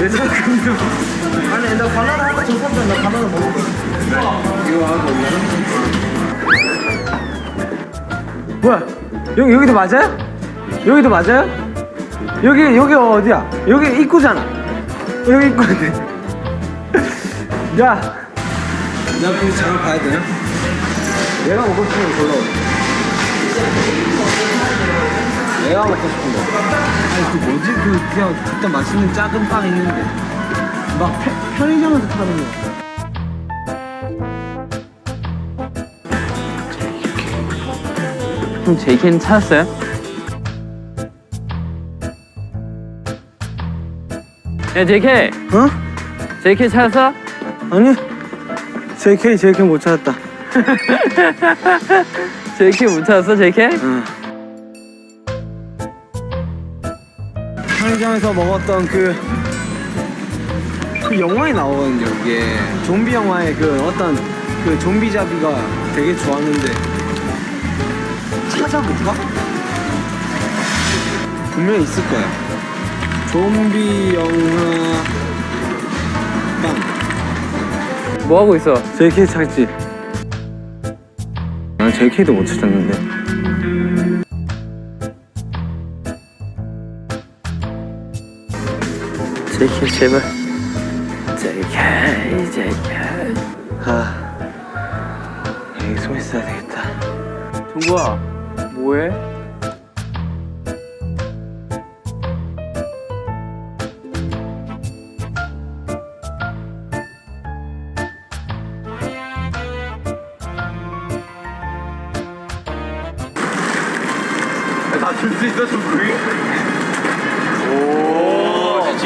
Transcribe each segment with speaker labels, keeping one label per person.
Speaker 1: 왜 자꾸 아니 나 바나나 하나 줬었는데 나 바나나 먹을 거야 이거 하고 뭐야 여기 여기도 맞아요? 여기도 맞아요? 여기 여기 어디야? 여기 입구잖아 여기 입구인데
Speaker 2: 야나 근데 잠깐 봐야 돼요?
Speaker 1: 내가 먹고 싶은 거 골라 내가 먹고 싶은 거
Speaker 2: 아니 그 뭐지? 그 그냥 그때 맛있는 작은 빵 있는데 막 편- 편의점에서 파는 거
Speaker 3: 그럼 JK는 찾았어요? 야 JK
Speaker 1: 어?
Speaker 3: JK 찾았어?
Speaker 1: 아니 JK JK 못 찾았다
Speaker 3: JK 못 찾았어 JK?
Speaker 1: 응. 편의점에서 먹었던 그, 그 영화에 나오거든요, 이게. 좀비 영화의 그 어떤 그 좀비 잡이가 되게 좋았는데. 찾아볼까? 분명히 있을 거야. 좀비 영화. 빵.
Speaker 3: 뭐 하고 있어?
Speaker 1: JK 찾지? 난 JK도 못 찾았는데.
Speaker 3: JK 제발 JK JK
Speaker 1: 아, 여기 숨 있어야 되겠다.
Speaker 3: 종구야 뭐해?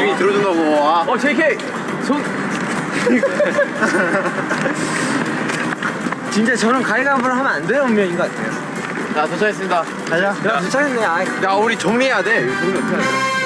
Speaker 2: 지민이 들어준다 고 아.
Speaker 3: 어 JK 손
Speaker 1: 진짜 저런 가위가위보를 하면 안 되는 운명인 것 같아요.
Speaker 3: 자, 도착했습니다.
Speaker 1: 가자. 야, 도착했네. 아,
Speaker 2: 야 우리 정리해야 돼 이거 정리 어떻게 해야 돼?